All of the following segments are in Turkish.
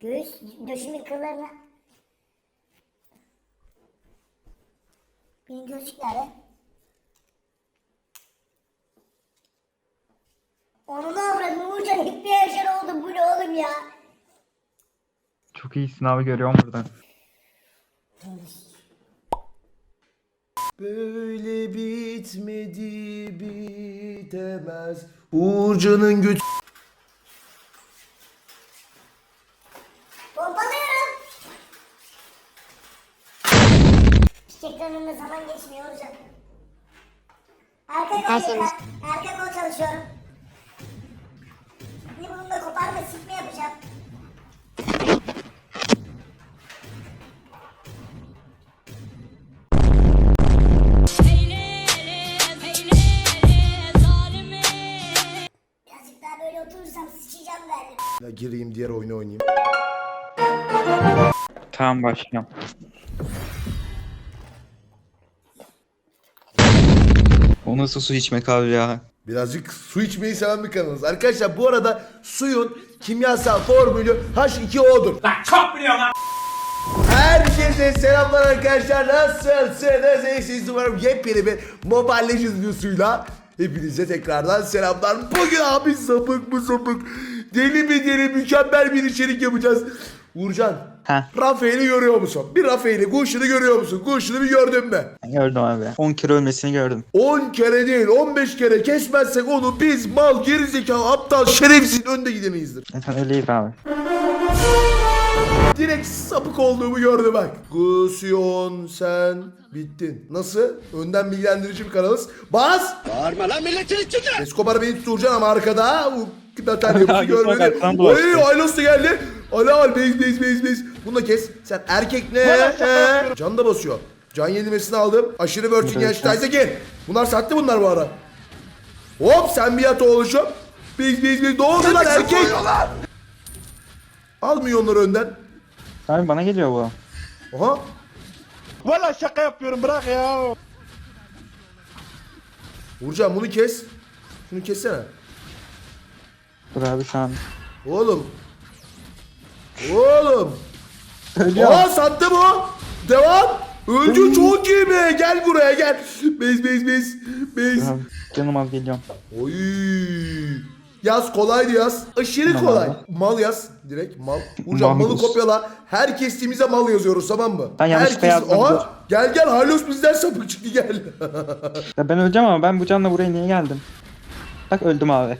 Göğüs döşümün kıllarına. Benim gözlük nerede? Onu da avradım Uğurcan hep bir yaşar oldu bu ne oğlum ya. Çok iyisin abi görüyorum buradan. Böyle bitmedi bitemez. Uğurcan'ın göt... Önünde zaman geçmiyor Uğurcan. Arka kol, arka kol çalışıyorum. Şimdi bununla koparma sikme yapacağım. Birazcık daha böyle oturursam sıçacağım galiba. Ya gireyim diğer oyunu oynayayım. Tamam başlayalım. O nasıl su içmek abi ya? Birazcık su içmeyi seven bir kanalız. Arkadaşlar bu arada suyun kimyasal formülü H2O'dur. Lan çok biliyorum lan. Herkese selamlar arkadaşlar. Nasılsınız? İyisiniz umarım yepyeni bir Mobile Legends videosuyla hepinize tekrardan selamlar. Bugün abi sapık mı sapık. Deli mi deli mükemmel bir içerik yapacağız. Uğurcan. Heh. Rafael'i görüyor musun? Bir Rafael'i, Kuşlu'nu görüyor musun? Kuşlu'nu bir gördün mü? Gördüm abi. 10 kere ölmesini gördüm. 10 kere değil 15 kere kesmezsek onu biz mal gerizekalı aptal şerefsiz önde gidemeyizdir. Zaten öyleydi abi. Direkt sapık olduğumu gördü bak. Gusyon sen bittin. Nasıl? Önden bilgilendirici bir kanalız. Bas! Bağırma lan milletin içinde. Escobar beni tuturacaksın ama arkada. U- Zaten yapısı Abi, görmedi. bulaştı. Oy Aylos da geldi. Ali al bez bez bez bez. Bunu da kes. Sen erkek ne? He? Can da basıyor. Can yenilmesini aldım. Aşırı Virgin yaştaysa gel. Bunlar sattı bunlar bu ara. Hop sen bir yat oğluşum. Biz biz biz. Ne oldu lan erkek? Almıyor onları önden. Abi bana geliyor bu. Aha. Valla şaka yapıyorum bırak ya. Vuracağım bunu kes. Şunu kessene. Dur abi şu an. Oğlum. Oğlum. Aa sattı bu. Devam. Öldü çok iyi be. Gel buraya gel. Bez bez bez. Bez. Canım az geliyorum. Oy. Yaz kolaydı yaz. Aşırı Tamam kolay. Mal yaz. Direkt mal. Vuracağım malı Malus. kopyala. Her kestiğimize mal yazıyoruz tamam mı? Ben yanlışlıkla Her yazdım. Aha. Gel gel Halos bizden sapık çıktı gel. Ya ben öleceğim ama ben bu canla buraya niye geldim? Bak öldüm abi.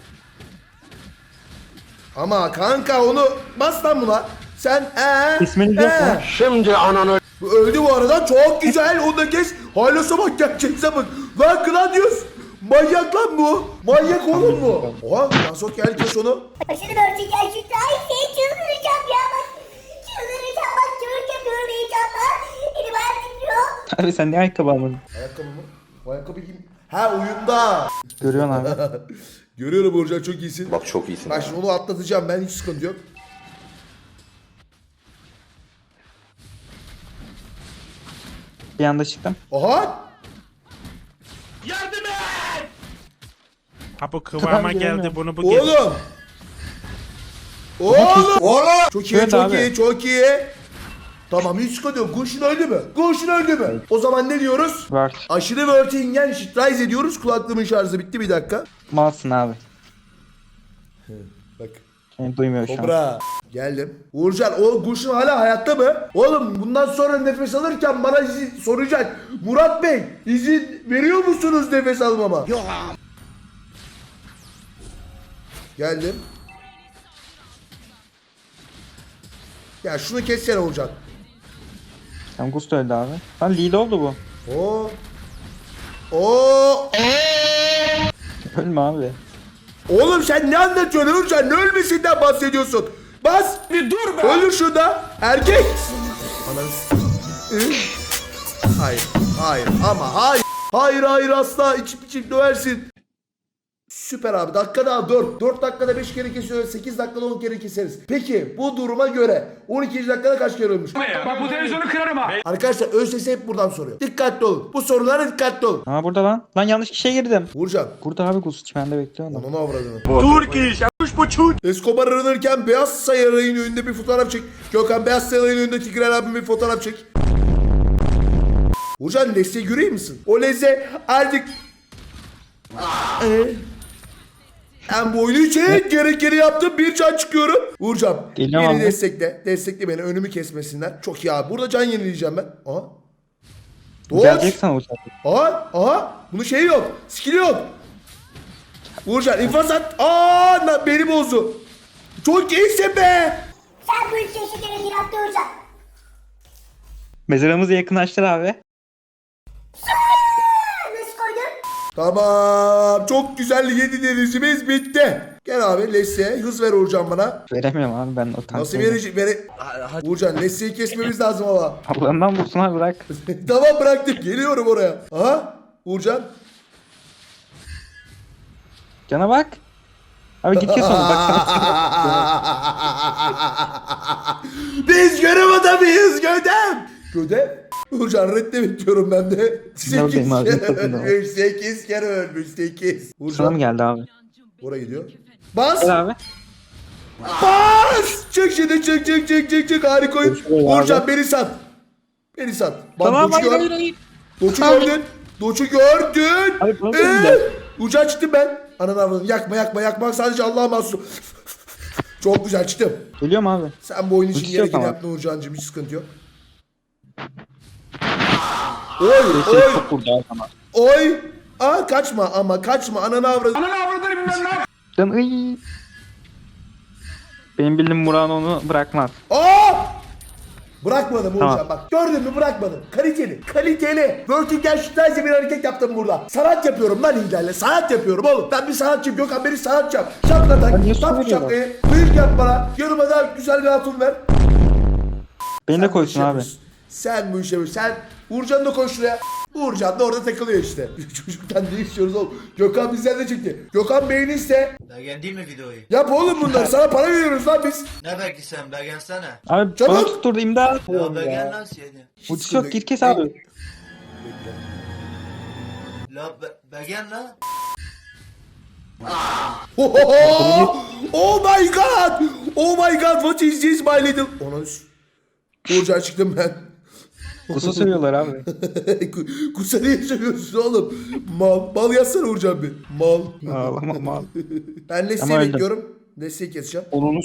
Ama kanka onu bas lan buna. Sen ee, İsmini yok ya. Şimdi ananı Bu Öldü bu arada çok güzel onu da kes. Halos'a bak gerçek sapık. Lan Gladius. Manyak lan bu. Manyak oğlum bu. Oha Nasok gel kes onu. Aşırı örtü gerçekten. Ay seni çıldıracağım ya bak. Çıldıracağım bak çığlık yapıyorum heyecanla. Elim ayağım titriyor. Abi sen niye ayakkabı almadın? Ayakkabı mı? Bu ayakkabı kim? Ha oyunda. Görüyorsun abi. Görüyorum Burcan çok iyisin. Bak çok iyisin. Bak şimdi onu atlatacağım ben hiç sıkıntı yok. Bir anda çıktım. Aha. Ha bu kıvama geldi bunu bu. Oğlum. Oğlum. Oğlum. Çok iyi Evet çok abi. iyi çok iyi. Tamam hiç sıkıntı yok. Kurşun öldü mü? Kurşun öldü mü? O zaman ne diyoruz? Var. Aşırı Vertingen Rise ediyoruz. Kulaklığımın şarjı bitti bir dakika. Malsın abi. Bak. Seni duymuyor şu an. Kobra. Geldim. Uğurcan o kurşun hala hayatta mı? Oğlum bundan sonra nefes alırken bana izin soracak. Murat Bey izin veriyor musunuz nefes almama? Yok Geldim. Ya şunu kessene Uğurcan. Tam Gusto öldü abi. Lan lead oldu bu. Oo. Oo. Ölme abi. Oğlum sen ne anlatıyorsun Uğurcan? Ne ölmesinden bahsediyorsun? Bas. Bir dur be. Ölür şurada. Erkek. Ananı? Hayır. Hayır ama hayır. Hayır hayır asla içip içip döversin. Süper abi. Dakika daha 4. 4 dakikada 5 kere kesiyoruz. 8 dakikada 10 kere keseriz. Peki bu duruma göre 12. dakikada kaç kere ölmüş? Bak bu televizyonu kırarım ha. Arkadaşlar ÖSS hep buradan soruyor. Dikkatli olun. Bu sorulara dikkatli olun. Aa burada lan. Lan yanlış kişiye girdim. Vurcan. Burada abi Gus çimende bekliyor adam. Onu avradını. Turk iş. Kuş buçuk. Escobar aranırken beyaz sayarayın önünde bir fotoğraf çek. Gökhan beyaz sayarayın önünde Tigran abim bir fotoğraf çek. Vurcan Lezze'yi göreyim misin? O Lezze artık... Ee? Ben bu oyunu için gerekeni yaptım. Bir can çıkıyorum. Vuracağım. Geliyorum beni abi. destekle. Destekle beni. Önümü kesmesinler. Çok iyi abi. Burada can yenileyeceğim ben. Aha. Doğuş. Gelecek sana uçak. Aha. Aha. Bunun şeyi yok. Skill'i yok. Vurcan infaz at. Aa lan beni bozdu. Çok iyisin be. Sen bu işe şekerin bir hafta olacak. Mezarımızı yakınlaştır abi. Koydun? Tamam. Çok güzel yedi denizimiz bitti. Gel abi Leslie'ye hız ver Uğurcan bana. Veremiyorum abi ben o tank. Nasıl verecek? Vere... Uğurcan Leslie'yi kesmemiz lazım ama. Allah'ından vursun abi bırak. tamam bıraktım. Geliyorum oraya. Aha. Uğurcan. Cana bak. Abi git kes onu bak sana. Biz görev adamıyız Gödem. Gödem? Uğurcan redde bekliyorum ben de. 8 Buradayım abi, kere kapında. ölmüş. 8 kere ölmüş. 8. Sana mı Uğurcan. geldi abi? Oraya gidiyor. Bas. Gel abi. Bas! Çık şimdi çık çık çık çık çık harika oyun. Uğurcan beni sat. Beni sat. Bak Tamam Doçu hayır gör. hayır hayır. Doçu gördün. Doçu gördün. Abi, bana Ee, çıktım ben. Ananı avradım. Yakma yakma yakma. Sadece Allah'a mahsus. Çok güzel çıktım. Geliyorum abi. Sen bu oyun için yok gerekeni ama. yaptın Uğurcan'cığım. Hiç sıkıntı yok. Oy Seni oy çok vurdu abi ama. oy. Aa kaçma ama kaçma. Ananı avradım. Ananı avradını bilmem ne yap. Can ıy. Benim bildiğim Muran onu bırakmaz. Aa! Bırakmadım Tamam. Uğurcan bak. Gördün mü bırakmadım. Kaliteli. Kaliteli. Vertical Şütlerce bir hareket yaptım burada. Sanat yapıyorum lan liderle. Sanat yapıyorum oğlum. Ben bir sanatçıyım. Gökhan beni sanatçı yap. Şapka Ya tak. niye söylüyorsun? şapkayı. Bıyık yap bana. Yanıma da güzel bir hatun ver. Beni de Sen koysun abi. yapıyorsun. Sen bu işe. Sen Uğurcan da koy şuraya. Uğurcan da orada takılıyor işte. Çocuktan ne istiyoruz oğlum? Gökhan bizden de çekti. Gökhan beğenirse Beğendin mi videoyu? yap oğlum bunları. Sana para veriyoruz lan biz. Ne belki sen beğensene. Abi Çabuk. bana tutturdu imdat. Ya beğen lan seni. Ultisi yok git kes abi. La be, beğen lan. Oh, oh my god! Oh my god! What is this my little... Ona Uğurcan çıktım ben. Kusa söylüyorlar abi. Ku- Kusa niye söylüyorsun oğlum? Mal. Mal yazsana Uğurcan bir. Mal. Ağlama mal. Ben Leslie'yi öldüm. bekliyorum. Leslie'yi keseceğim. Onun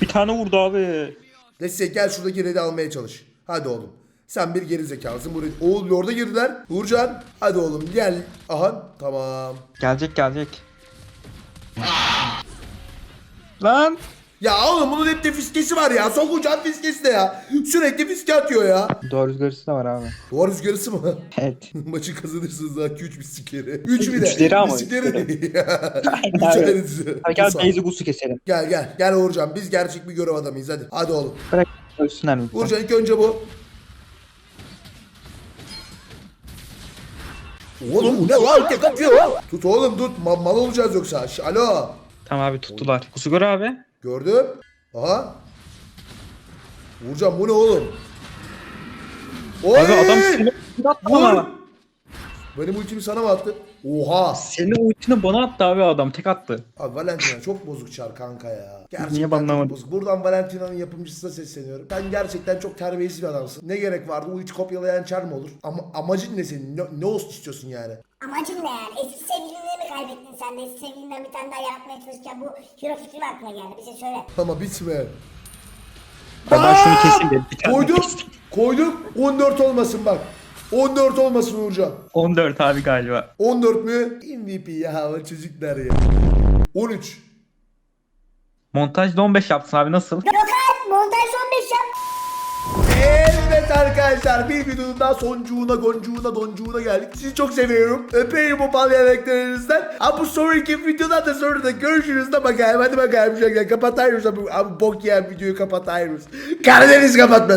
bir tane vurdu abi. Leslie gel şuradaki red'i almaya çalış. Hadi oğlum. Sen bir geri zekalısın. Buraya... Oğul orada girdiler. Uğurcan. Hadi oğlum gel. Aha tamam. Gelecek gelecek. Lan. Ya oğlum bunun hep de fiskesi var ya. Sokacağım fiskesi de ya. Sürekli fiske atıyor ya. Doğru rüzgarısı da var abi. Duvar rüzgarısı mı? Evet. Maçı kazanırsınız daha 2-3 bisikleri. 3 bir de. Üçleri ama, Bisikleri değil ya. Üç abi. gel. Beyzi Gus'u keselim. Gel gel. Gel Uğurcan. Biz gerçek bir görev adamıyız hadi. Hadi oğlum. Bırak ölsünler lütfen. Uğurcan ilk önce bu. Oğlum bu ne lan? Tek atıyor lan. Tut oğlum tut. Ma- mal olacağız yoksa. Ş- Alo. Tamam abi tuttular. Gusu gör abi. Gördüm. Aha. Uğurcan bu ne oğlum? Oy! Abi adam seni attı bana. Benim ultimi sana mı attı? Oha. Senin ultini bana attı abi adam. Tek attı. Abi Valentina çok bozuk çar kanka ya. Gerçekten Niye banlamadın? bozuk. Buradan Valentina'nın yapımcısına sesleniyorum. Sen gerçekten çok terbiyesiz bir adamsın. Ne gerek vardı? Hiç kopyalayan çar mı olur? Ama amacın ne senin? Ne, ne olsun istiyorsun yani? Amacın ne yani? Eski sevgilini mi kaybettin sen de? Eski sevgilinden bir tane daha yaratmaya çalışırken bu hero fikri mi aklına geldi? Bize söyle. Ama bitme. Ben, ben şunu keseyim de bir tane Koydum. keseyim. Koydum. 14 olmasın bak. 14 olmasın Uğurcan. 14 abi galiba. 14 mü? MVP ya o çocuklar ya. 13. Montajda 15 yapsın abi nasıl? Gökhan montaj 15 yap. Evet arkadaşlar bir videonun daha soncuğuna, goncuğuna, doncuğuna geldik. Sizi çok seviyorum. Öpeyim bu bal yanaklarınızdan. Ama bu sonraki videoda da sonra da görüşürüz de bakayım. Hadi bakalım. Şöyle kapatayım. Abi bok yiyen videoyu kapatayım. Karadeniz kapatma.